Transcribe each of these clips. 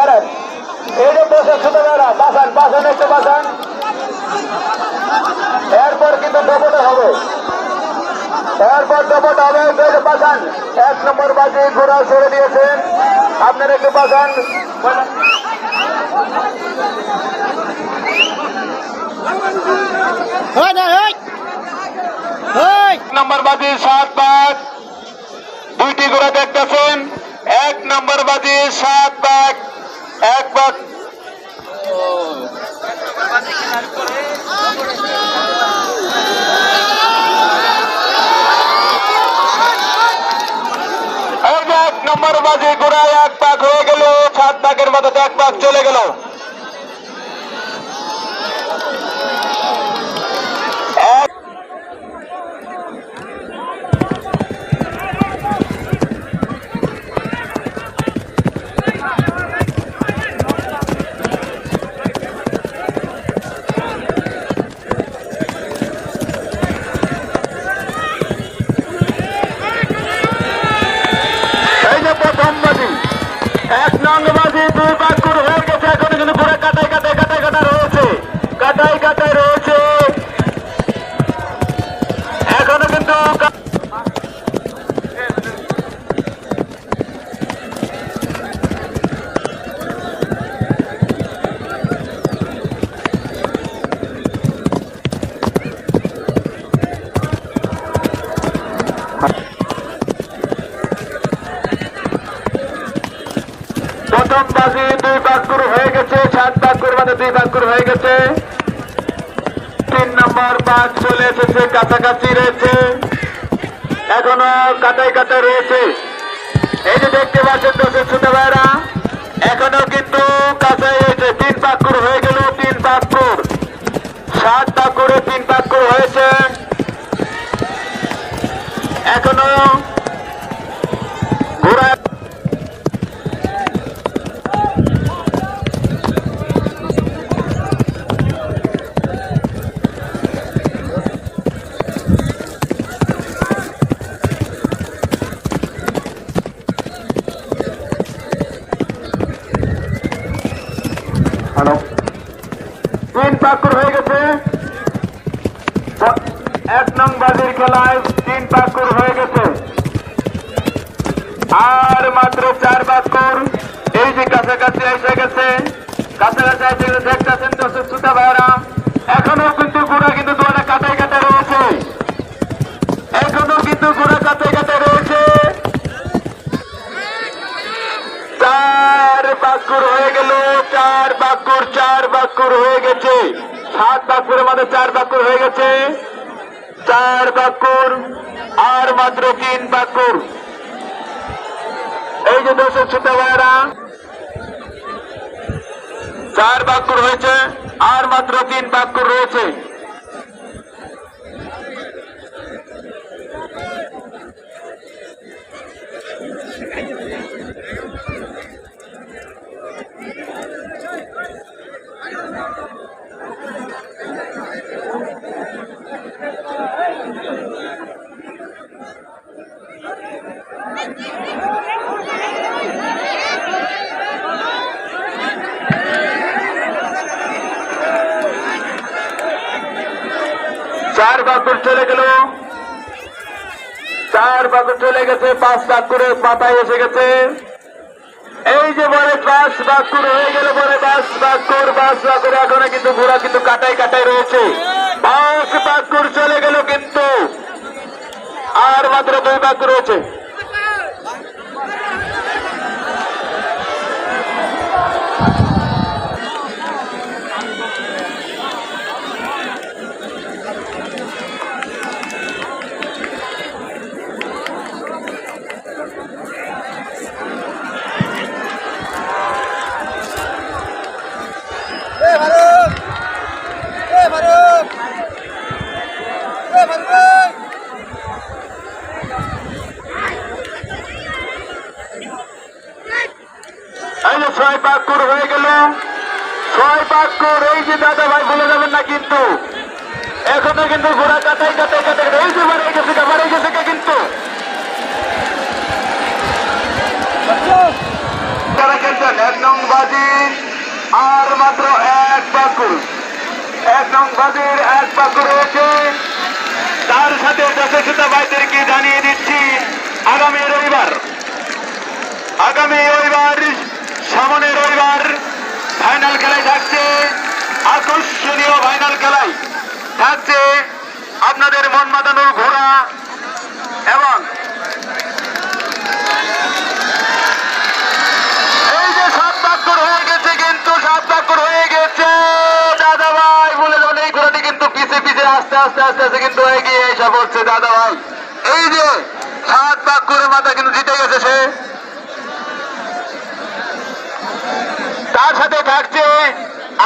খারাপ এই যে বসে ছোট মেয়েরা বাসান বাসান একটু বাসান এরপর কিন্তু ডবটা হবে। এরপর ডবটা হবে বাসান এক নম্বর বাজি ঘোড়া সরে দিয়েছেন। আপনারা একটু বাসান না এক নম্বর বাজি সাত বাঘ দুইটি ঘোড়া দেখতেছেন। এক নম্বর বাজি সাত এক পাক এই এক নম্বর বাজি গোড়ায় এক পাক হয়ে গেল, সাত পাকের মাথাতে এক পাক চলে গেল এক এই যে প্রথম বাজি এক নং বাজি দুই বাকুর হয়ে গেছে এখন কিন্তু ঘুরে কাটাই কাটাই কাটাই কাটা রয়েছে কাটাই কাটাই রয়েছে এখনও কিন্তু কা- প্রথম বাজি দুই বাকুর হয়ে গেছে, সাত বাকুর মানে দুই বাকুর হয়ে গেছে। তিন নম্বর বাঘ চলে এসেছে, কাছাকাছি রয়েছে। এখনও কাটাই কাটাই রয়েছে। এই যে দেখতে পাচ্ছেন দোষের ছোট ভাইরা এখনও কিন্তু কাছাই রয়েছে। তিন বাকুর হয়ে গেল, তিন বাকুর সাত বাকুরে তিন বাকুর হয়েছে এখনও ঘোড়া হ্যালো তিন পাকুর হয়ে গেছে। এক নং বাজির খেলায় তিন পাকুর হয়ে গেছে। আর মাত্র চার পাকুর। এই যে কাছাকাছি এসে গেছে। কাছাকাছি এসে গেছে, দেখতেছেন দশের সুতা ভাইরা। বাকুর হয়ে গেছে। সাত বাকুরের মধ্যে চার বাকুর হয়ে গেছে। চার বাকুর আর মাত্র তিন বাকুর এই যে দর্শক ছোট ভাইয়েরা, চার বাকুর হয়েছে, আর মাত্র তিন বাকুর রয়েছে। চার বাকুর চলে গেল। চার বাকুর চলে গেছে, পাঁচ বাকুরের পাতায় এসে গেছে। এই যে বলে বাস বাকুর হয়ে গেল বলে বাস বাকুর বাস বাকুর এখন কিন্তু ঘোড়া কিন্তু কাটাই কাটাই রয়েছে। বাস বাকুর চলে গেল কিন্তু। আর মাত্র দুই বাকুর রয়েছে। এ ছয় বাকুর হয়ে গেল। ছয় বাকুর এই যে দাদা ভাই ভুলে যাবেন না কিন্তু। এখনও কিন্তু ঘোড়া কাটাই কাটাই কাটাই এই যে বাড়ে গেছে বাড়ে গেছে কিন্তু। আর মাত্র এক বাকুর এক নং বাজির এক বাকুর রয়েছে তার সাথে যশস্বিতা ভাইদেরকে জানিয়ে দিচ্ছি? আগামী রবিবার আগামী রবিবার সামনে রবিবার ফাইনাল খেলায় থাকছে আকর্ষণীয় ফাইনাল খেলায়। থাকছে আপনাদের মন মাতানোর ঘোড়া এবং এই যে সাত হয়ে গেছে কিন্তু, সাত হয়ে গেছে। দাদা ভাই বলে এই কিন্তু পিছে পিছে, আস্তে আস্তে আস্তে আস্তে কিন্তু এগিয়ে দাদা ভাই এই যে সাত বাক্করের মাথা কিন্তু জিতে গেছে সে তার সাথে থাকছে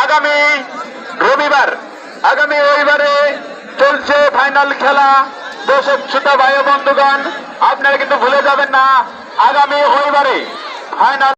আগামী রবিবার। আগামী রবিবারে চলছে ফাইনাল খেলা। দর্শক, শ্রোতা, ভাই বন্ধুগণ, আপনারা কিন্তু ভুলে যাবেন না, আগামী রবিবারে ফাইনাল